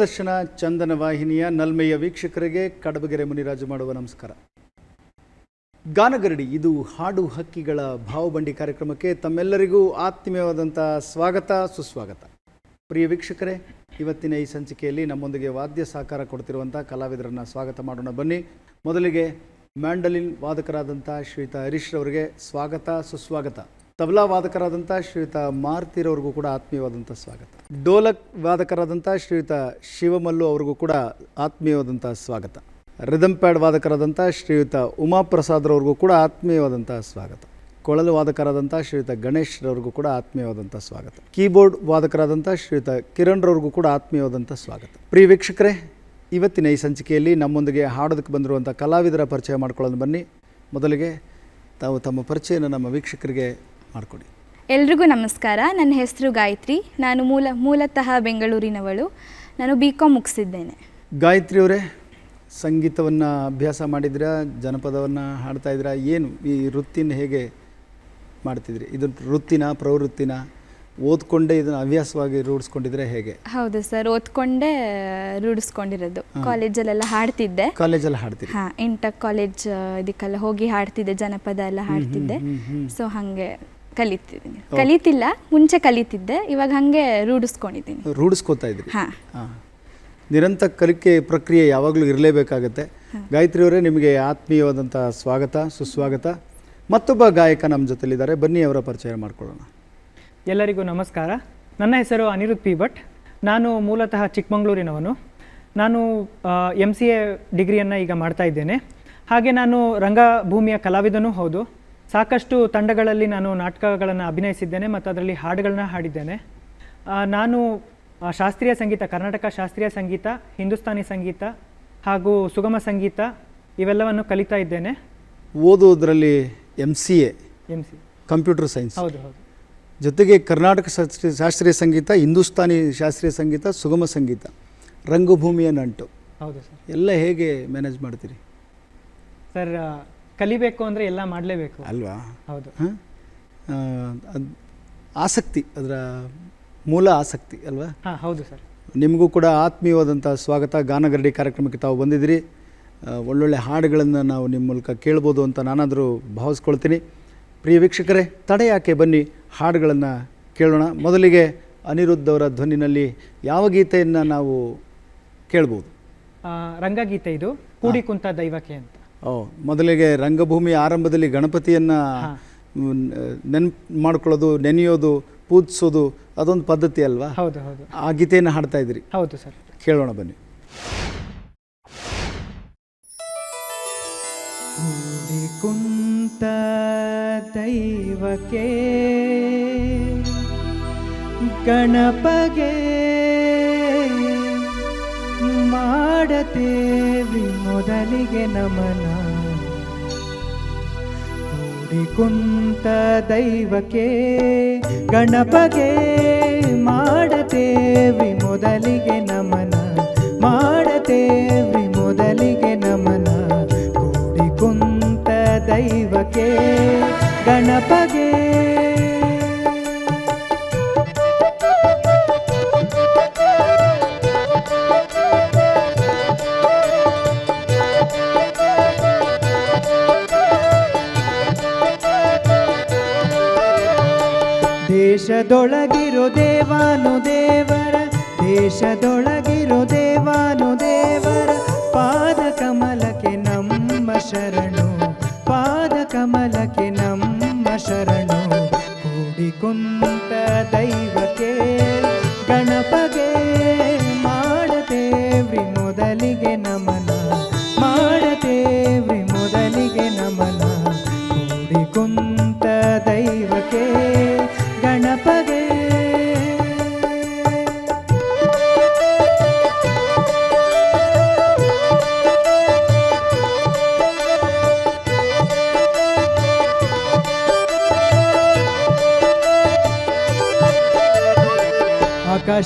ದೂರದರ್ಶನ ಚಂದನ ವಾಹಿನಿಯ ನಲ್ಮೆಯ ವೀಕ್ಷಕರಿಗೆ ಕಡಬಗೆರೆ ಮುನಿರಾಜು ಮಾಡುವ ನಮಸ್ಕಾರ. ಗಾನಗರಡಿ, ಇದು ಹಾಡು ಹಕ್ಕಿಗಳ ಭಾವಬಂಡಿ ಕಾರ್ಯಕ್ರಮಕ್ಕೆ ತಮ್ಮೆಲ್ಲರಿಗೂ ಆತ್ಮೀಯವಾದಂಥ ಸ್ವಾಗತ, ಸುಸ್ವಾಗತ. ಪ್ರಿಯ ವೀಕ್ಷಕರೇ, ಇವತ್ತಿನ ಈ ಸಂಚಿಕೆಯಲ್ಲಿ ನಮ್ಮೊಂದಿಗೆ ವಾದ್ಯ ಸಹಕಾರ ಕೊಡ್ತಿರುವಂಥ ಕಲಾವಿದರನ್ನು ಸ್ವಾಗತ ಮಾಡೋಣ. ಬನ್ನಿ, ಮೊದಲಿಗೆ ಮ್ಯಾಂಡಲಿನ್ ವಾದಕರಾದಂಥ ಶ್ರೀತಾ ಹರೀಶ್ರವರಿಗೆ ಸ್ವಾಗತ, ಸುಸ್ವಾಗತ. ತಬಲಾ ವಾದಕರಾದಂಥ ಶ್ರೀಯುತ ಮಾರ್ತಿರವ್ರಿಗೂ ಕೂಡ ಆತ್ಮೀಯವಾದಂಥ ಸ್ವಾಗತ. ಡೋಲಕ್ ವಾದಕರಾದಂಥ ಶ್ರೀಯುತ ಶಿವಮಲ್ಲು ಅವ್ರಿಗೂ ಕೂಡ ಆತ್ಮೀಯವಾದಂಥ ಸ್ವಾಗತ. ರಿದಮ್ ಪ್ಯಾಡ್ ವಾದಕರಾದಂಥ ಶ್ರೀಯುತ ಉಮಾಪ್ರಸಾದ್ರವ್ರಿಗೂ ಕೂಡ ಆತ್ಮೀಯವಾದಂಥ ಸ್ವಾಗತ. ಕೊಳಲು ವಾದಕರಾದಂಥ ಶ್ರೀಯುತ ಗಣೇಶ್ ರವ್ರಿಗೂ ಕೂಡ ಆತ್ಮೀಯವಾದಂಥ ಸ್ವಾಗತ. ಕೀಬೋರ್ಡ್ ವಾದಕರಾದಂಥ ಶ್ರೀಯುತ ಕಿರಣ್ ರವ್ರಿಗೂ ಕೂಡ ಆತ್ಮೀಯವಾದಂಥ ಸ್ವಾಗತ. ಪ್ರಿಯ ವೀಕ್ಷಕರೇ, ಇವತ್ತಿನ ಈ ಸಂಚಿಕೆಯಲ್ಲಿ ನಮ್ಮೊಂದಿಗೆ ಹಾಡೋದಕ್ಕೆ ಬಂದಿರುವಂಥ ಕಲಾವಿದರ ಪರಿಚಯ ಮಾಡ್ಕೊಳ್ಳೋದು ಬನ್ನಿ. ಮೊದಲಿಗೆ ತಾವು ತಮ್ಮ ಪರಿಚಯನ ನಮ್ಮ ವೀಕ್ಷಕರಿಗೆ ಮಾಡಿಕೊಡಿ. ಎಲ್ರಿಗೂ ನಮಸ್ಕಾರ. ನನ್ನ ಹೆಸರು ಗಾಯತ್ರಿ. ನಾನು ಮೂಲ ಮೂಲತಃ ಬೆಂಗಳೂರಿನವಳು. ನಾನು ಬಿ ಕಾಮ್ ಮುಗಿಸಿದ್ದೇನೆ. ಗಾಯತ್ರಿ ಅವರೇ ಸಂಗೀತವನ್ನು ಅಭ್ಯಾಸ ಮಾಡಿದ್ರ? ಜನಪದವನ್ನು ಹಾಡ್ತಾ ಇದ್ದೀರಾ ಏನು ಈ ವೃತ್ತಿನ ಹೇಗೆ ಮಾಡ್ತಿದ್ರಿ? ಇದು ವೃತ್ತಿನ ಪ್ರವೃತ್ತಿನ? ಓದ್ಕೊಂಡೇ ಇದನ್ನು ಹವ್ಯಾಸವಾಗಿ ರೂಢಿಸ್ಕೊಂಡಿದ್ರೆ ಹೇಗೆ? ಹೌದು ಸರ್ ಓದ್ಕೊಂಡೇ ರೂಢಿಸ್ಕೊಂಡಿರೋದು. ಕಾಲೇಜಲ್ಲೆಲ್ಲ ಹಾಡ್ತಿದ್ದೆ. ಕಾಲೇಜಲ್ಲಿ ಹಾಡ್ತಿದ್ದೆ ಹಾಂ ಇಂಟರ್ ಕಾಲೇಜ್ ಇದಕ್ಕೆಲ್ಲ ಹೋಗಿ ಹಾಡ್ತಿದ್ದೆ ಜನಪದ ಎಲ್ಲ ಹಾಡ್ತಿದ್ದೆ. ಸೊ ಹಾಗೆ ಕಲಿತಿದ್ದೀನಿ. ಕಲಿತಿಲ್ಲ ಮುಂಚೆ ಕಲಿತಿದ್ದೆ ಇವಾಗ ಹಾಗೆ ರೂಢಿಸ್ಕೊಂಡಿದ್ದೀನಿ. ರೂಢಿಸ್ಕೋತಾ ಇದ್ರಿ? ಹಾಂ. ಹಾಂ. ನಿರಂತರ ಕಲಿಕೆ ಪ್ರಕ್ರಿಯೆ ಯಾವಾಗಲೂ ಇರಲೇಬೇಕಾಗತ್ತೆ. ಗಾಯತ್ರಿ ಅವರೇ ನಿಮಗೆ ಆತ್ಮೀಯವಾದಂಥ ಸ್ವಾಗತ ಸುಸ್ವಾಗತ. ಮತ್ತೊಬ್ಬ ಗಾಯಕ ನಮ್ಮ ಜೊತೆಲಿದ್ದಾರೆ. ಬನ್ನಿ ಅವರ ಪರಿಚಯ ಮಾಡಿಕೊಳ್ಳೋಣ. ಎಲ್ಲರಿಗೂ ನಮಸ್ಕಾರ. ನನ್ನ ಹೆಸರು ಅನಿರುದ್ ಪಿ ಭಟ್. ನಾನು ಮೂಲತಃ ಚಿಕ್ಕಮಗಳೂರಿನವನು. ನಾನು ಎಂ ಸಿ ಎ ಡಿಗ್ರಿಯನ್ನು ಈಗ ಮಾಡ್ತಾ ಇದ್ದೇನೆ. ಹಾಗೆ ನಾನು ರಂಗಭೂಮಿಯ ಕಲಾವಿದನೂ ಹೌದು. ಸಾಕಷ್ಟು ತಂಡಗಳಲ್ಲಿ ನಾನು ನಾಟಕಗಳನ್ನು ಅಭಿನಯಿಸಿದ್ದೇನೆ ಮತ್ತು ಅದರಲ್ಲಿ ಹಾಡುಗಳನ್ನ ಹಾಡಿದ್ದೇನೆ. ನಾನು ಶಾಸ್ತ್ರೀಯ ಸಂಗೀತ ಕರ್ನಾಟಕ ಶಾಸ್ತ್ರೀಯ ಸಂಗೀತ ಹಿಂದೂಸ್ತಾನಿ ಸಂಗೀತ ಹಾಗೂ ಸುಗಮ ಸಂಗೀತ ಇವೆಲ್ಲವನ್ನು ಕಲಿತಾ ಇದ್ದೇನೆ. ಓದುವುದರಲ್ಲಿ M C A M C computer science ಹೌದು ಹೌದು. ಜೊತೆಗೆ ಕರ್ನಾಟಕ ಶಾಸ್ತ್ರೀಯ ಶಾಸ್ತ್ರೀಯ ಸಂಗೀತ ಹಿಂದೂಸ್ತಾನಿ ಶಾಸ್ತ್ರೀಯ ಸಂಗೀತ ಸುಗಮ ಸಂಗೀತ ರಂಗಭೂಮಿಯ ನಂಟು. ಹೌದು ಸರ್. ಎಲ್ಲ ಹೇಗೆ ಮ್ಯಾನೇಜ್ ಮಾಡ್ತೀರಿ? ಸರ್ ಕಲಿಬೇಕು ಅಂದರೆ ಎಲ್ಲ ಮಾಡಲೇಬೇಕು. ಅಲ್ವಾ? ಹೌದು. ಆಸಕ್ತಿ ಅದರ ಮೂಲ ಆಸಕ್ತಿ ಅಲ್ವಾ? ಹಾಂ ಹೌದು ಸರ್. ನಿಮಗೂ ಕೂಡ ಆತ್ಮೀಯವಾದಂಥ ಸ್ವಾಗತ. ಗಾನಗರಡಿ ಕಾರ್ಯಕ್ರಮಕ್ಕೆ ತಾವು ಬಂದಿದ್ದೀರಿ. ಒಳ್ಳೊಳ್ಳೆ ಹಾಡುಗಳನ್ನು ನಾವು ನಿಮ್ಮ ಮೂಲಕ ಕೇಳ್ಬೋದು ಅಂತ ನಾನಾದರೂ ಭಾವಿಸ್ಕೊಳ್ತೀನಿ. ಪ್ರಿಯ ವೀಕ್ಷಕರೇ ತಡೆ ಯಾಕೆ ಬನ್ನಿ ಹಾಡುಗಳನ್ನು ಕೇಳೋಣ. ಮೊದಲಿಗೆ ಅನಿರುದ್ಧ ಅವರ ಧ್ವನಿನಲ್ಲಿ ಯಾವ ಗೀತೆಯನ್ನು ನಾವು ಕೇಳ್ಬೋದು? ರಂಗಗೀತೆ ಇದು. ಕೂಡಿ ಕುಂತ ದೈವಕ್ಕೆ ಅಂತ. ಓ ಮೊದಲಿಗೆ ರಂಗಭೂಮಿ ಆರಂಭದಲ್ಲಿ ಗಣಪತಿಯನ್ನು ನೆನ್ಪು ಮಾಡ್ಕೊಳ್ಳೋದು ನೆನೆಯೋದು ಪೂಜಿಸೋದು ಅದೊಂದು ಪದ್ಧತಿ ಅಲ್ವಾ? ಹೌದು ಹೌದು. ಆ ಗೀತೆಯನ್ನು ಹಾಡ್ತಾ ಇದ್ರಿ. ಹೌದು ಸರ್. ಕೇಳೋಣ ಬನ್ನಿ. ಕೂಡಿ ಕುಂತ ದೈವಕ್ಕೆ ಗಣಪಗೆ ಮಾಡತೇವಿ ಮೊದಲಿಗೆ ನಮನ. ಕುಂತ ದೈವಕ್ಕೆ ಗಣಪಗೆ ಮಾಡತೇವಿ ಮೊದಲಿಗೆ ನಮನ. ಮಾಡತೇವಿ ಮೊದಲಿಗೆ ನಮನ. ಕುಂತ ದೈವಕ್ಕೆ ಗಣಪಗೆ ದೇಶದೊಳಗಿರೋ ದೇವಾನು ದೇವರ, ದೇಶದೊಳಗಿರೋ ದೇವಾನು ದೇವರ. ಪಾದ ಕಮಲಕ್ಕೆ ನಮ್ಮ ಶರಣು ಪಾದ ಕಮಲಕ್ಕೆ ನಮ್ಮ ಶರಣು. ಕೂಡಿ ಕುಂತ ದೈವಕ್ಕೆ ಗಣಪಗೆ ಮಾಡದೇವ್ರಿ ಮೊದಲಿಗೆ ನಮನ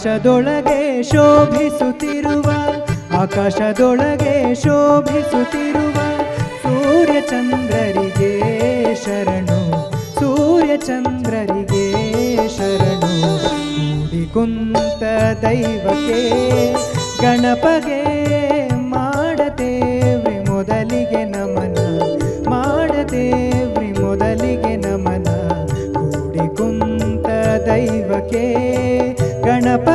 ಆಕಾಶದೊಳಗೆ ಶೋಭಿಸುತ್ತಿರುವ ಆಕಾಶದೊಳಗೆ ಶೋಭಿಸುತ್ತಿರುವ ಸೂರ್ಯ ಚಂದ್ರರಿಗೆ ಶರಣು ಸೂರ್ಯ ಚಂದ್ರರಿಗೆ ಶರಣು. ಕೂಡಿ ಕುಂತ ದೈವಕ್ಕೆ ಗಣಪಗೆ ಮಾಡದೇವ್ರಿ ಮೊದಲಿಗೆ ನಮನ ಮಾಡದೇವ್ರಿ ಮೊದಲಿಗೆ ನಮನ. ಕೂಡಿ ಕುಂತ ದೈವಕ್ಕೆ ಗಣಪಗೆ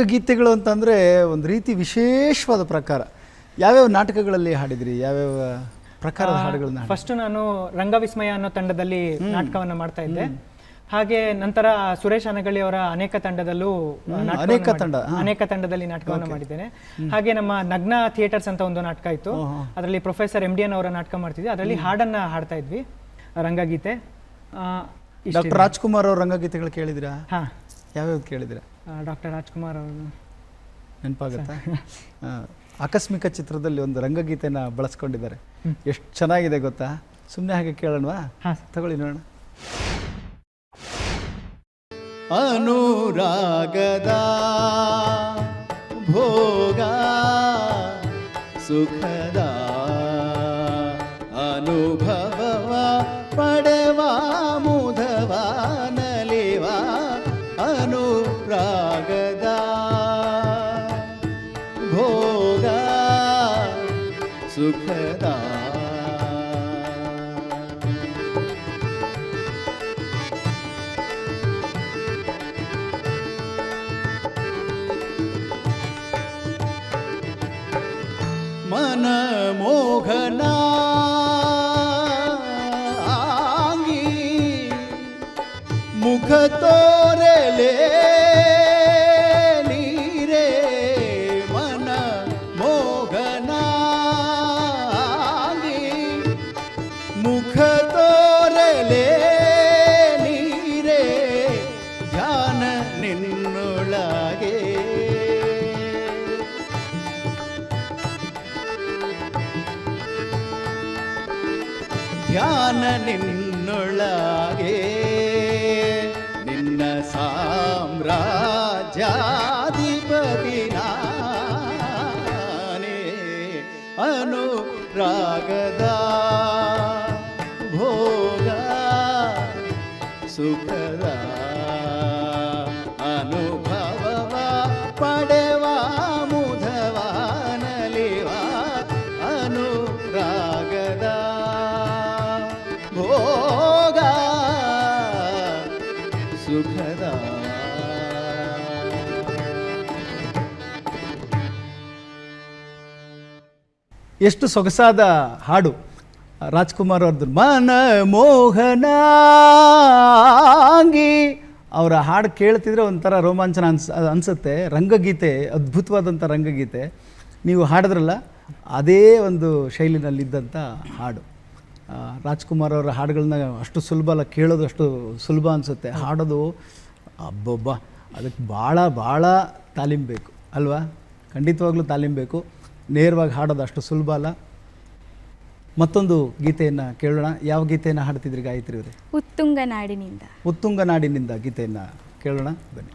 ರಂಗಗೀತೆಗಳು ಅಂತಂದರೆ ಒಂದು ರೀತಿ ವಿಶೇಷವಾದ ಪ್ರಕಾರ. ಯಾವ್ಯಾವ ನಾಟಕಗಳಲ್ಲಿ ಹಾಡಿದ್ರಿ? ಯಾವ್ಯಾವ ಪ್ರಕಾರದ ಹಾಡುಗಳನ್ನ ಫಸ್ಟ್ ನಾನು ರಂಗವಿಸ್ಮಯ ಅನ್ನೋ ತಂಡದಲ್ಲಿ ನಾಟಕವನ್ನ ಮಾಡ್ತಾ ಇದ್ದೆ. ಹಾಗೆ ನಂತರ ಸುರೇಶ್ ಅನಗಳಿ ಅವರ ಅನೇಕ ತಂಡದಲ್ಲೂ ಅನೇಕ ತಂಡ, ಅನೇಕ ತಂಡದಲ್ಲಿ ನಾಟಕವನ್ನು ಮಾಡಿದ್ದೇನೆ. ಹಾಗೆ ನಮ್ಮ ನಗ್ನ ಥಿಯೇಟರ್ಸ್ ಅಂತ ಒಂದು ನಾಟಕ ಇತ್ತು. ಅದರಲ್ಲಿ ಪ್ರೊಫೆಸರ್ ಎಂ ಡಿ ಎನ್ ಅವರ ನಾಟಕ ಮಾಡ್ತಿದ್ವಿ. ಅದರಲ್ಲಿ ಹಾಡನ್ನ ಹಾಡ್ತಾ ಇದ್ವಿ. ರಂಗಗೀತೆ. ಡಾಕ್ಟರ್ ರಾಜ್ಕುಮಾರ್ ಅವ್ರ ರಂಗಗೀತೆಗಳು ಕೇಳಿದಿರಾ? ಹಾ. ಯಾವ್ಯಾವ್ದು ಕೇಳಿದಿರಾ? ಡಾಕ್ಟರ್ ರಾಜ್ಕುಮಾರ್ ಅವರು ನೆನಪಾಗತ್ತಾ? ಆ, ಆಕಸ್ಮಿಕ ಚಿತ್ರದಲ್ಲಿ ಒಂದು ರಂಗಗೀತೆನ ಬಳಸ್ಕೊಂಡಿದ್ದಾರೆ. ಎಷ್ಟು ಚೆನ್ನಾಗಿದೆ ಗೊತ್ತಾ? ಸುಮ್ಮನೆ ಹಾಗೆ ಕೇಳೋಣವಾ? ತಗೊಳ್ಳಿ ನೋಡೋಣ. ಅನುರಾಗದ ಭೋಗ ಸುಖದ ಮನ ಮೋಹನ ಸುಖದ ಅನುಭವವ ಪಡೆವ ಮುಧವಾನಲಿವ ಅನುರಾಗದ ಭೋಗ ಸುಖದ. ಎಷ್ಟು ಸೊಗಸಾದ ಹಾಡು. ರಾಜ್ಕುಮಾರ್ ಅವ್ರದ್ದು ಮನ ಮೋಹನಾಂಗಿ. ಅವರ ಹಾಡು ಕೇಳ್ತಿದ್ರೆ ಒಂಥರ ರೋಮಾಂಚನ ಅನ್ಸ್, ಅನಿಸುತ್ತೆ. ರಂಗಗೀತೆ, ಅದ್ಭುತವಾದಂಥ ರಂಗಗೀತೆ. ನೀವು ಹಾಡಿದ್ರಲ್ಲ, ಅದೇ ಒಂದು ಶೈಲಿನಲ್ಲಿದ್ದಂಥ ಹಾಡು. ರಾಜ್ಕುಮಾರ್ ಅವರ ಹಾಡುಗಳನ್ನ ಅಷ್ಟು ಸುಲಭ ಅಲ್ಲ, ಕೇಳೋದು ಅಷ್ಟು ಸುಲಭ ಅನಿಸುತ್ತೆ. ಹಾಡೋದು, ಅಬ್ಬೊಬ್ಬ, ಅದಕ್ಕೆ ಭಾಳ ಭಾಳ ತಾಲೀಮ್ ಬೇಕು. ಅಲ್ವಾ? ಖಂಡಿತವಾಗ್ಲೂ ತಾಲೀಮ್ ಬೇಕು. ನೇರವಾಗಿ ಹಾಡೋದು ಅಷ್ಟು ಸುಲಭ ಅಲ್ಲ. ಮತ್ತೊಂದು ಗೀತೆಯನ್ನು ಕೇಳೋಣ. ಯಾವ ಗೀತೆಯನ್ನು ಹಾಡ್ತಿದ್ರಿ ಗಾಯತ್ರಿ ಅವರೇ? ಉತ್ತುಂಗ ನಾಡಿನಿಂದ. ಉತ್ತುಂಗ ನಾಡಿನಿಂದ ಗೀತೆಯನ್ನು ಕೇಳೋಣ. ಬನ್ನಿ.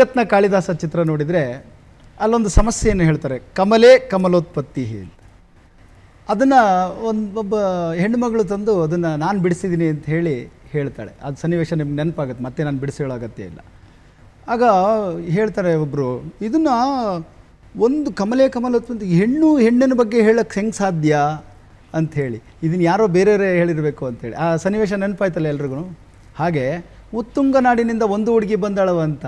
ಕವಿರತ್ನ ಕಾಳಿದಾಸ ಚಿತ್ರ ನೋಡಿದರೆ ಅಲ್ಲೊಂದು ಸಮಸ್ಯೆಯನ್ನು ಹೇಳ್ತಾರೆ, ಕಮಲೇ ಕಮಲೋತ್ಪತ್ತಿ ಅಂತ. ಅದನ್ನು ಒಂದು ಒಬ್ಬ ಹೆಣ್ಣುಮಗಳು ತಂದು ಅದನ್ನು ನಾನು ಬಿಡಿಸಿದ್ದೀನಿ ಅಂತ ಹೇಳಿ ಹೇಳ್ತಾಳೆ. ಅದು ಸನ್ನಿವೇಶ ನಿಮ್ಗೆ ನೆನಪಾಗುತ್ತೆ, ಮತ್ತೆ ನಾನು ಬಿಡಿಸಿ ಇಲ್ಲ. ಆಗ ಹೇಳ್ತಾರೆ ಒಬ್ಬರು ಇದನ್ನು ಒಂದು ಕಮಲೇ ಕಮಲೋತ್ಪತ್ತಿ, ಹೆಣ್ಣು ಹೆಣ್ಣಿನ ಬಗ್ಗೆ ಹೇಳಕ್ಕೆ ಹೆಂಗೆ ಸಾಧ್ಯ ಅಂಥೇಳಿ ಇದನ್ನು ಯಾರೋ ಬೇರೆಯವರೇ ಹೇಳಿರಬೇಕು ಅಂತೇಳಿ ಆ ಸನ್ನಿವೇಶ ನೆನಪಾಯ್ತಲ್ಲ ಎಲ್ರಿಗೂ? ಹಾಗೆ, ಉತ್ತುಂಗ ನಾಡಿನಿಂದ ಒಂದು ಹುಡುಗಿ ಬಂದಳವ ಅಂತ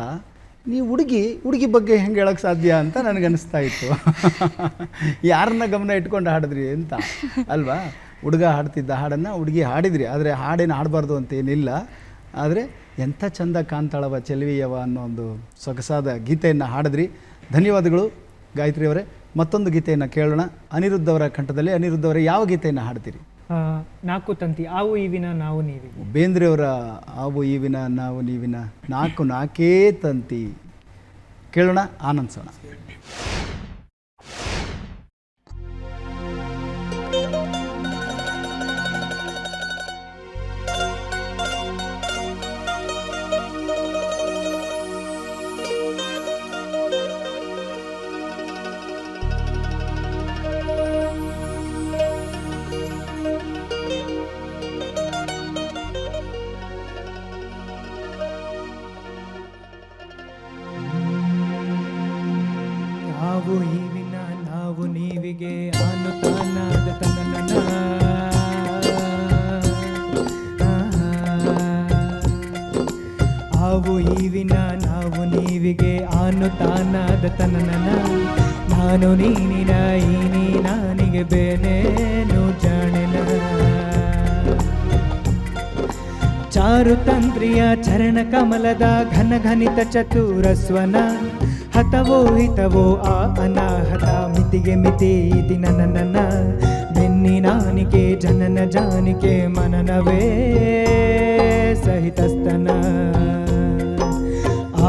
ನೀವು ಹುಡುಗಿ ಹುಡುಗಿ ಬಗ್ಗೆ ಹೆಂಗೆ ಹೇಳಕ್ಕೆ ಸಾಧ್ಯ ಅಂತ ನನಗೆ ಅನಿಸ್ತಾ ಇತ್ತು. ಯಾರನ್ನ ಗಮನ ಇಟ್ಕೊಂಡು ಹಾಡಿದ್ರಿ ಅಂತ. ಅಲ್ವಾ? ಹುಡುಗ ಹಾಡ್ತಿದ್ದ ಹಾಡನ್ನು ಹುಡುಗಿ ಹಾಡಿದ್ರಿ. ಆದರೆ ಹಾಡೇನು ಹಾಡಬಾರ್ದು ಅಂತ ಏನಿಲ್ಲ. ಆದರೆ ಎಂಥ ಚಂದ ಕಾಂತಾಳವ, ಚೆಲುವಿಯವ ಅನ್ನೋ ಒಂದು ಸೊಗಸಾದ ಗೀತೆಯನ್ನು ಹಾಡಿದ್ರಿ. ಧನ್ಯವಾದಗಳು ಗಾಯತ್ರಿ ಅವರೇ. ಮತ್ತೊಂದು ಗೀತೆಯನ್ನು ಕೇಳೋಣ. ಅನಿರುದ್ಧ ಅವರ ಕಂಠದಲ್ಲಿ ಅನಿರುದ್ಧ ಅವರೇ ಯಾವ ಗೀತೆಯನ್ನು ಹಾಡ್ತೀರಿ? ನಾಲ್ಕು ತಂತಿ, ಆವು ಈವಿನ ನಾವು ನೀವಿ ಬೇಂದ್ರೆಯವರ ಆವು ಈವಿನ ನಾವು ನೀವಿನ ನಾಲ್ಕು ನಾಲ್ಕೇ ತಂತಿ. ಕೇಳೋಣ, ಆನಂದಿಸೋಣ. ಚರಣ ಕಮಲದ ಘನ ಘನಿತ ಚತುರಸ್ವನ ಹತವೋ ಹಿತವೋ ಆ ಅನಾಹತ ಮಿತಿಗೆ ಮಿತಿ ದಿನ ನನ್ನ ಬೆನ್ನಿನಾನಿಕೆ ಜನನ ಜಾನಿಕೆ, ಮನನವೇ ಸಹಿತಸ್ತನ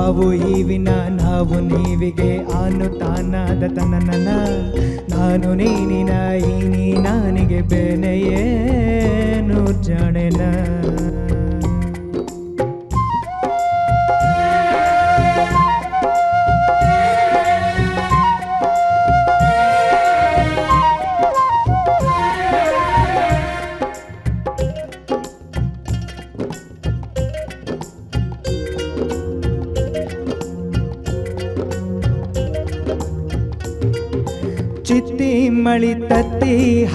ಆವು ಈವಿನ ನಾವು ನೀವಿಗೆ ಆನು ತಾನಾದ ತನನನ ನಾನು ನೀನಿನ, ಈ ನೀ ನಾನಿಗೆ ಬೇನೆಯೇನು ಜಾಣೆನ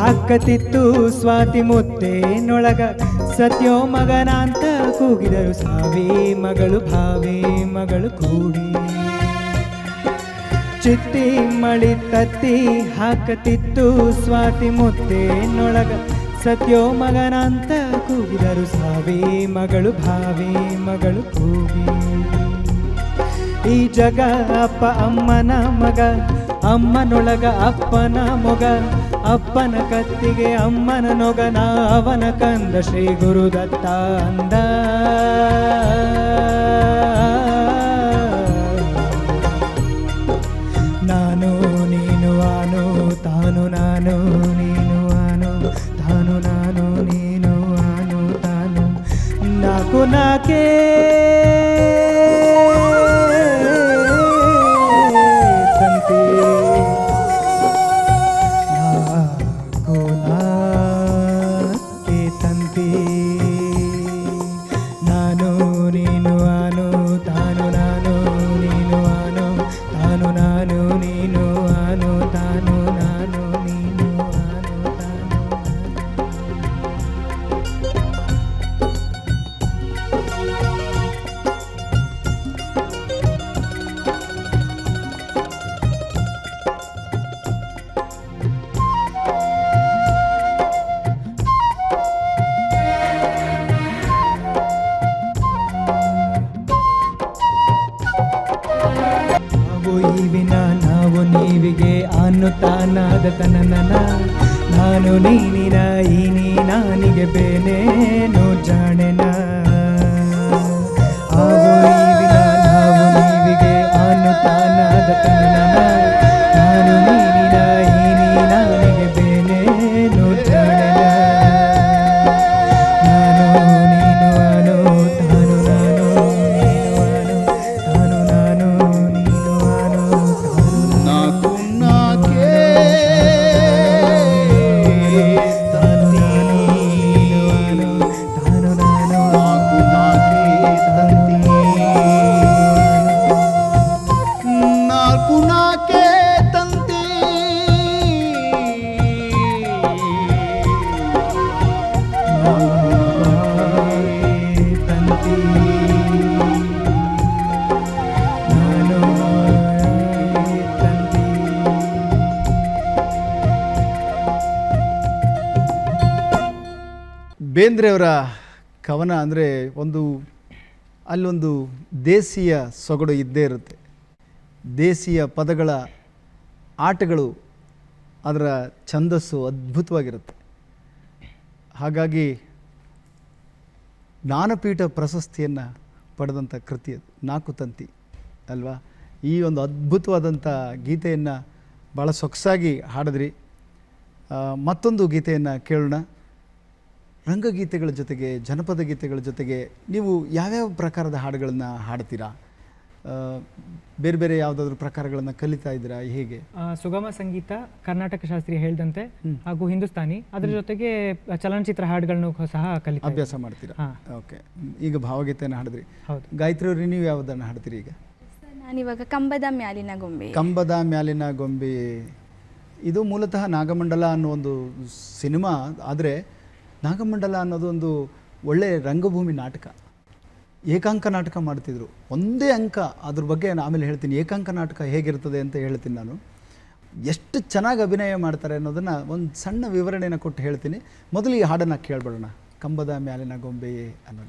ತತ್ತಿ ಹಾಕತಿತ್ತು ಸ್ವಾತಿ ಮುತ್ತೇನೊಳಗ ಸತ್ಯೋ ಮಗನಾಂತ ಕೂಗಿದರು, ಸಾವಿ ಮಗಳು, ಭಾವಿ ಮಗಳು ಕೂಡಿ. ಚಿತ್ತಿ ಮಳಿ ತತ್ತಿ ಹಾಕತಿತ್ತು ಸ್ವಾತಿ ಮುತ್ತೇನೊಳಗ ಸತ್ಯೋ ಮಗನಂತ ಕೂಗಿದರು, ಸಾವೇ ಮಗಳು, ಭಾವೇ ಮಗಳು ಕೂಗಿ ಈ ಜಗ ಅಪ್ಪ, ಅಮ್ಮನ ಮಗ ಅಮ್ಮನೊಳಗ ಅಪ್ಪನ ಮೊಗ, ಅಪ್ಪನ ಕತ್ತಿಗೆ ಅಮ್ಮನ ನೊಗನ ಅವನ ಕಂದ ಶ್ರೀ ಗುರುದತ್ತ ಅಂದ. ನಾನು, ನೀನು, ಆನು, ತಾನು, ನಾನು, ನೀನು, ಆನು, ತಾನು, ನಾನು, ನೀನು, ಆನು, ತಾನು. ನಾಕು ನಾಕೆ ಅನ್ನುತ್ತಾನಾದ ತನನನ ಬೇಂದ್ರೆಯವರ ಕವನ ಅಂದರೆ ಒಂದು, ಅಲ್ಲೊಂದು ದೇಸಿಯ ಸೊಗಡು ಇದ್ದೇ ಇರುತ್ತೆ. ದೇಸಿಯ ಪದಗಳ ಆಟಗಳು ಅದರ ಛಂದಸ್ಸು ಅದ್ಭುತವಾಗಿರುತ್ತೆ. ಹಾಗಾಗಿ ಜ್ಞಾನಪೀಠ ಪ್ರಶಸ್ತಿಯನ್ನು ಪಡೆದಂಥ ಕೃತಿ ಅದು, ನಾಲ್ಕು ತಂತಿ, ಅಲ್ವಾ? ಈ ಒಂದು ಅದ್ಭುತವಾದಂಥ ಗೀತೆಯನ್ನು ಭಾಳ ಸೊಗಸಾಗಿ ಹಾಡಿದ್ರಿ. ಮತ್ತೊಂದು ಗೀತೆಯನ್ನು ಕೇಳೋಣ. ರಂಗಗೀತೆಗಳ ಜೊತೆಗೆ ಜನಪದ ಗೀತೆಗಳ ಜೊತೆಗೆ ನೀವು ಯಾವ್ಯಾವ ಪ್ರಕಾರದ ಹಾಡುಗಳನ್ನು ಹಾಡ್ತೀರಾ? ಬೇರೆ ಬೇರೆ ಯಾವುದಾದ್ರೂ ಪ್ರಕಾರಗಳನ್ನು ಕಲಿತಾ ಇದ್ದೀರಾ? ಹೇಗೆ? ಸುಗಮ ಸಂಗೀತ ಕರ್ನಾಟಕ ಶಾಸ್ತ್ರೀಯ ಹೇಳಿದಂತೆ ಹಾಗೂ ಹಿಂದೂಸ್ತಾನಿ. ಅದರ ಜೊತೆಗೆ ಚಲನಚಿತ್ರ ಹಾಡುಗಳನ್ನು ಸಹ ಕಲಿ ಅಭ್ಯಾಸ ಮಾಡ್ತೀರಾ? ಓಕೆ. ಈಗ ಭಾವಗೀತೆಯನ್ನು ಹಾಡಿದ್ರಿ. ಹೌದು. ಗಾಯತ್ರಿ ಅವ್ರಿಗೆ ನೀವು ಯಾವುದನ್ನು ಹಾಡ್ತೀರಿ ಈಗ? ನಾನಿವಾಗ ಕಂಬದ ಮ್ಯಾಲಿನ ಗೊಂಬೆ. ಕಂಬದ ಮ್ಯಾಲಿನ ಗೊಂಬೆ. ಇದು ಮೂಲತಃ ನಾಗಮಂಡಲ ಅನ್ನೋ ಒಂದು ಸಿನಿಮಾ ಆದರೆ ನಾಗಮಂಡಲ ಅನ್ನೋದು ಒಂದು ಒಳ್ಳೆಯ ರಂಗಭೂಮಿ ನಾಟಕ. ಏಕಾಂಕ ನಾಟಕ ಮಾಡ್ತಿದ್ರು ಒಂದೇ ಅಂಕ ಅದ್ರ ಬಗ್ಗೆ ನಾನು ಆಮೇಲೆ ಹೇಳ್ತೀನಿ. ಏಕಾಂಕ ನಾಟಕ ಹೇಗಿರ್ತದೆ ಅಂತ ಹೇಳ್ತೀನಿ ನಾನು. ಎಷ್ಟು ಚೆನ್ನಾಗಿ ಅಭಿನಯ ಮಾಡ್ತಾರೆ ಅನ್ನೋದನ್ನು ಒಂದು ಸಣ್ಣ ವಿವರಣೆನ ಕೊಟ್ಟು ಹೇಳ್ತೀನಿ. ಮೊದಲು ಈ ಹಾಡನ್ನು ಕೇಳ್ಬಿಡೋಣ. ಕಂಬದ ಮ್ಯಾಲಿನ ಗೊಂಬೆಯೇ ಅನ್ನೋ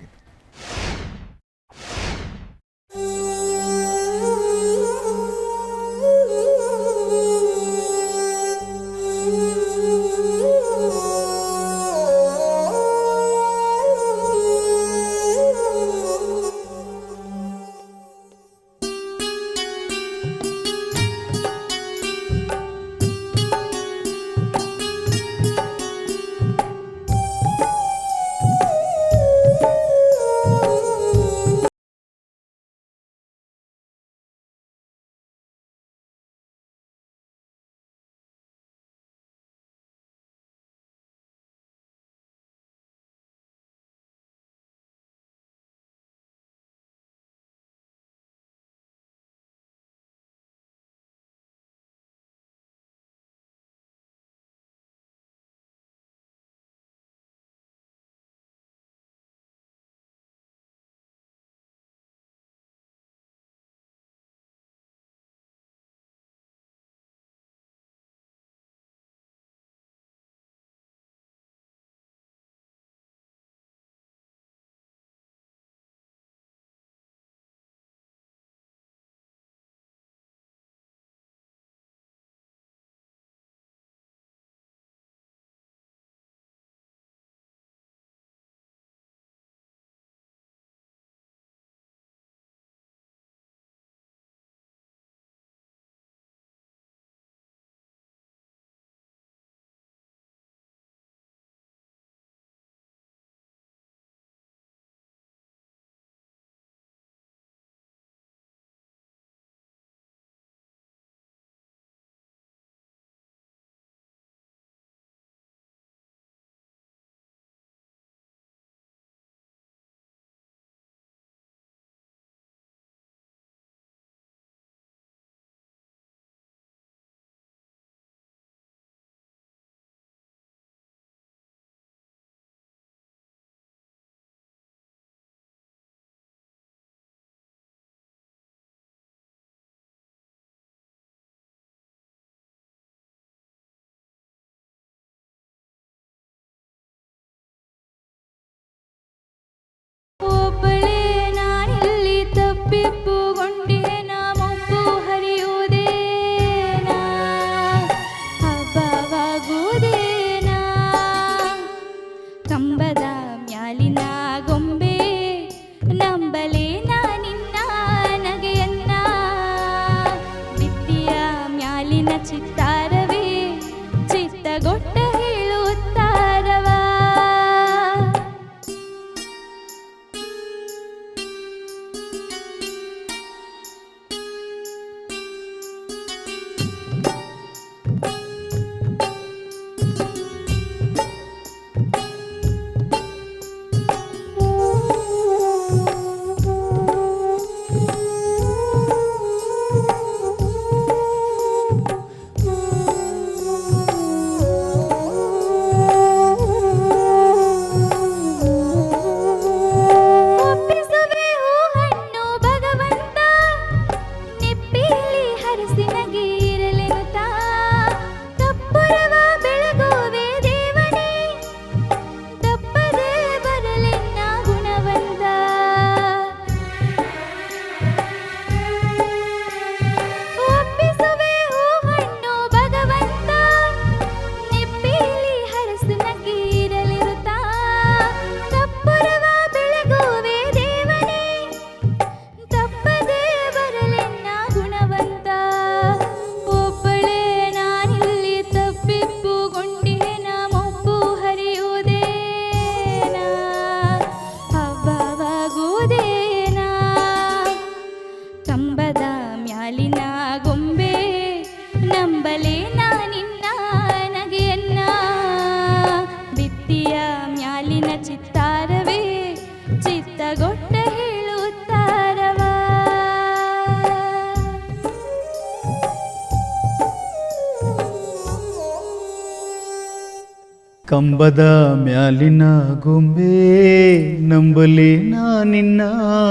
ಕಂಬದ ಮ್ಯಾಲಿನ ಗೊಂಬೆ ನಂಬಲಿ ನಾ ನಿನ್ನ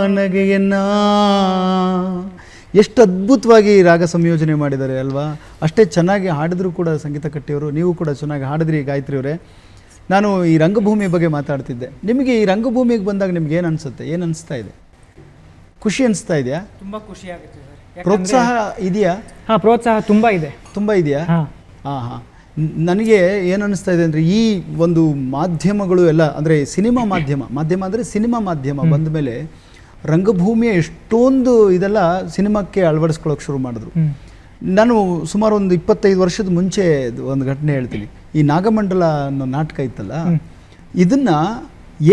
ನಗೆಯನ್ನ. ಎಷ್ಟು ಅದ್ಭುತವಾಗಿ ರಾಗ ಸಂಯೋಜನೆ ಮಾಡಿದ್ದಾರೆ ಅಲ್ವಾ? ಅಷ್ಟೇ ಚೆನ್ನಾಗಿ ಹಾಡಿದ್ರು ಕೂಡ ಸಂಗೀತ ಕಟ್ಟಿಯವರು ನೀವು ಕೂಡ ಚೆನ್ನಾಗಿ ಹಾಡಿದ್ರಿ ಗಾಯತ್ರಿ ಅವರೇ. ನಾನು ಈ ರಂಗಭೂಮಿ ಬಗ್ಗೆ ಮಾತಾಡ್ತಿದ್ದೆ. ನಿಮಗೆ ಈ ರಂಗಭೂಮಿಗೆ ಬಂದಾಗ ನಿಮ್ಗೆ ಏನು ಅನಿಸುತ್ತೆ? ಏನು ಅನಿಸ್ತಾ ಇದೆ? ಖುಷಿ ಅನಿಸ್ತಾ ಇದೆಯಾ? ತುಂಬಾ ಖುಷಿ ಆಗುತ್ತೆ ಸರ್. ಪ್ರೋತ್ಸಾಹ ಇದೆಯಾ? ಹಾಂ ಪ್ರೋತ್ಸಾಹ ತುಂಬ ಇದೆ. ತುಂಬ ಇದೆಯಾ? ಹಾ. ಹಾಂ ಹಾಂ ನನಗೆ ಏನು ಅನ್ನಿಸ್ತಾ ಇದೆ ಅಂದರೆ ಈ ಒಂದು ಮಾಧ್ಯಮಗಳು ಎಲ್ಲ ಅಂದರೆ ಸಿನಿಮಾ ಮಾಧ್ಯಮ ಮಾಧ್ಯಮ ಅಂದರೆ ಸಿನಿಮಾ ಮಾಧ್ಯಮ ಬಂದ ಮೇಲೆ ರಂಗಭೂಮಿಯ ಎಷ್ಟೊಂದು ಇದೆಲ್ಲ ಸಿನಿಮಾಕ್ಕೆ ಅಳವಡಿಸ್ಕೊಳ್ಳೋಕೆ ಶುರು ಮಾಡಿದ್ರು. ನಾನು ಸುಮಾರು ಒಂದು ಇಪ್ಪತ್ತೈದು ವರ್ಷದ ಮುಂಚೆ ಒಂದು ಘಟನೆ ಹೇಳ್ತೀನಿ. ಈ ನಾಗಮಂಡಲ ಅನ್ನೋ ನಾಟಕ ಇತ್ತಲ್ಲ ಇದನ್ನು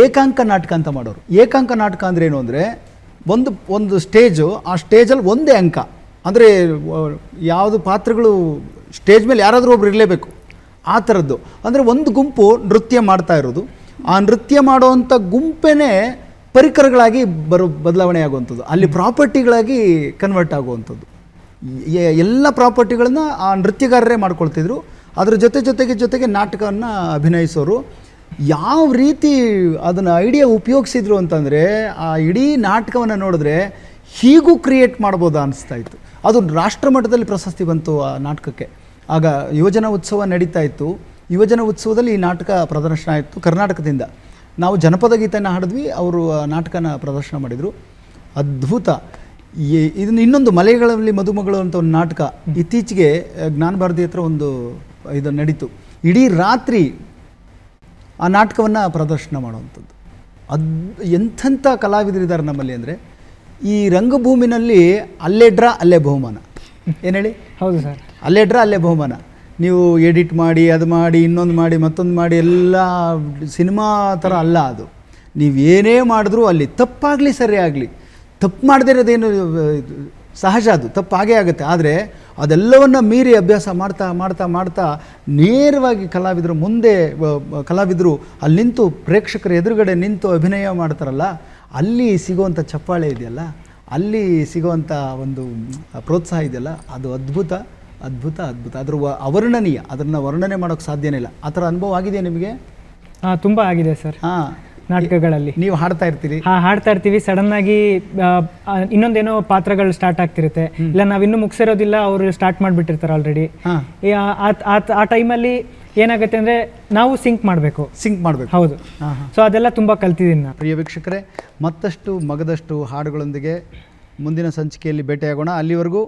ಏಕಾಂಕ ನಾಟಕ ಅಂತ ಮಾಡೋರು. ಏಕಾಂಕ ನಾಟಕ ಅಂದ್ರೆ ಏನು ಅಂದರೆ ಒಂದು ಒಂದು ಸ್ಟೇಜು ಆ ಸ್ಟೇಜಲ್ಲಿ ಒಂದೇ ಅಂಕ. ಅಂದರೆ ಯಾವುದು ಪಾತ್ರಗಳು ಸ್ಟೇಜ್ ಮೇಲೆ ಯಾರಾದರೂ ಒಬ್ರು ಇರಲೇಬೇಕು. ಆ ಥರದ್ದು. ಅಂದರೆ ಒಂದು ಗುಂಪು ನೃತ್ಯ ಮಾಡ್ತಾ ಇರೋದು. ಆ ನೃತ್ಯ ಮಾಡುವಂಥ ಗುಂಪೇ ಪರಿಕರಗಳಾಗಿ ಬರೋ, ಬದಲಾವಣೆ ಆಗುವಂಥದ್ದು. ಅಲ್ಲಿ ಪ್ರಾಪರ್ಟಿಗಳಾಗಿ ಕನ್ವರ್ಟ್ ಆಗುವಂಥದ್ದು. ಎಲ್ಲ ಪ್ರಾಪರ್ಟಿಗಳನ್ನ ಆ ನೃತ್ಯಗಾರರೇ ಮಾಡ್ಕೊಳ್ತಿದ್ರು. ಅದ್ರ ಜೊತೆ ಜೊತೆಗೆ ಜೊತೆಗೆ ನಾಟಕವನ್ನು ಅಭಿನಯಿಸೋರು. ಯಾವ ರೀತಿ ಅದನ್ನು ಐಡಿಯಾ ಉಪಯೋಗಿಸಿದ್ರು ಅಂತಂದರೆ, ಆ ಇಡೀ ನಾಟಕವನ್ನು ನೋಡಿದ್ರೆ ಹೀಗೂ ಕ್ರಿಯೇಟ್ ಮಾಡ್ಬೋದಾ ಅನಿಸ್ತಾ ಇತ್ತು. ಅದು ರಾಷ್ಟ್ರಮಟ್ಟದಲ್ಲಿ ಪ್ರಶಸ್ತಿ ಬಂತು ಆ ನಾಟಕಕ್ಕೆ. ಆಗ ಯುವಜನ ಉತ್ಸವ ನಡೀತಾ ಇತ್ತು. ಯುವಜನ ಉತ್ಸವದಲ್ಲಿ ಈ ನಾಟಕ ಪ್ರದರ್ಶನ ಆಯಿತು ಕರ್ನಾಟಕದಿಂದ. ನಾವು ಜನಪದ ಗೀತೆಯನ್ನು ಹಾಡಿದ್ವಿ, ಅವರು ನಾಟಕನ ಪ್ರದರ್ಶನ ಮಾಡಿದರು. ಅದ್ಭುತ. ಇದನ್ನು ಇನ್ನೊಂದು ಮಲೆಗಳಲ್ಲಿ ಮದುಮಗಳು ಅಂತ ಒಂದು ನಾಟಕ. ಇತ್ತೀಚೆಗೆ ಜ್ಞಾನಭಾರತಿ ಜ್ಞಾನ ಭಾರತಿ ಹತ್ರ ಒಂದು, ಇದು ನಡೀತು. ಇಡೀ ರಾತ್ರಿ ಆ ನಾಟಕವನ್ನು ಪ್ರದರ್ಶನ ಮಾಡುವಂಥದ್ದು. ಅದ್, ಎಂಥೆಂಥ ಕಲಾವಿದರಿದ್ದಾರೆ ನಮ್ಮಲ್ಲಿ ಅಂದರೆ, ಈ ರಂಗಭೂಮಿನಲ್ಲಿ ಅಲ್ಲೇ ಡ್ರಾ, ಅಲ್ಲೇ ಬಹುಮಾನ. ಏನು ಹೇಳಿ? ಹೌದು ಸರ್. ಅಲ್ಲೇ ಇಟ್ರೆ ಅಲ್ಲೇ ಬಹುಮಾನ. ನೀವು ಎಡಿಟ್ ಮಾಡಿ ಅದು ಮಾಡಿ ಇನ್ನೊಂದು ಮಾಡಿ ಮತ್ತೊಂದು ಮಾಡಿ ಎಲ್ಲ ಸಿನಿಮಾ ಥರ ಅಲ್ಲ ಅದು. ನೀವು ಏನೇ ಮಾಡಿದ್ರೂ ಅಲ್ಲಿ ತಪ್ಪಾಗಲಿ ಸರಿ ಆಗಲಿ. ತಪ್ಪು ಮಾಡದೇ ಇರೋದೇನು ಸಹಜ ಅದು. ತಪ್ಪು ತಪ್ಪಾಗೇ ಆಗುತ್ತೆ. ಆದರೆ ಅದೆಲ್ಲವನ್ನು ಮೀರಿ ಅಭ್ಯಾಸ ಮಾಡ್ತಾ ಮಾಡ್ತಾ ಮಾಡ್ತಾ ನೇರವಾಗಿ ಕಲಾವಿದರು ಮುಂದೆ ಕಲಾವಿದರು ಅಲ್ಲಿ ನಿಂತು ಪ್ರೇಕ್ಷಕರ ಎದುರುಗಡೆ ನಿಂತು ಅಭಿನಯ ಮಾಡ್ತಾರಲ್ಲ ಅಲ್ಲಿ ಸಿಗುವಂಥ ಚಪ್ಪಾಳೆ ಇದೆಯಲ್ಲ? ಅಲ್ಲಿ ಸಿಗುವಂಥ ಒಂದು ಪ್ರೋತ್ಸಾಹ ಇದೆಯಲ್ಲ ಅದು ಅದ್ಭುತ ಅದ್ಭುತ ಅದ್ಭುತ. ಅದ್ರ ವ- ಅವರ್ಣನೀಯ ಅದನ್ನು ವರ್ಣನೆ ಮಾಡೋಕ್ಕೆ ಸಾಧ್ಯನೇ ಇಲ್ಲ. ಆ ಥರ ಅನುಭವ ಆಗಿದೆಯಾ ನಿಮಗೆ? ಹಾಂ ತುಂಬ ಆಗಿದೆ ಸರ್. ಹಾಂ. ನಾಟಕಗಳಲ್ಲಿ. ನೀವು ಹಾಡ್ತಾ ಇರ್ತೀರಿ. ಹಾ ಹಾಡ್ತಾ ಇರ್ತೀವಿ. ಸಡನ್ ಆಗಿ ಇನ್ನೊಂದೇನೋ ಪಾತ್ರಗಳು ಸ್ಟಾರ್ಟ್ ಆಗ್ತಿರುತ್ತೆ. ಇಲ್ಲ ನಾವಿನ್ನೂ ಮುಗಿಸಿರೋದಿಲ್ಲ ಅವರು ಸ್ಟಾರ್ಟ್ ಮಾಡಿಬಿಟ್ಟಿರ್ತಾರೆ ಆಲ್ರೆಡಿ ಆ ಟೈಮಲ್ಲಿ ಏನಾಗುತ್ತೆ ಅಂದರೆ ನಾವು ಸಿಂಕ್ ಮಾಡಬೇಕು. ಸಿಂಕ್ ಮಾಡಬೇಕು. ಹೌದು. ಸೊ ಅದೆಲ್ಲ ತುಂಬ ಕಲ್ತಿದ್ದೀನಿ ನಾನು. ಪ್ರಿಯ ವೀಕ್ಷಕರೇ ಮತ್ತಷ್ಟು ಮಗದಷ್ಟು ಹಾಡುಗಳೊಂದಿಗೆ ಮುಂದಿನ ಸಂಚಿಕೆಯಲ್ಲಿ ಭೇಟಿಯಾಗೋಣ. ಅಲ್ಲಿವರೆಗೂ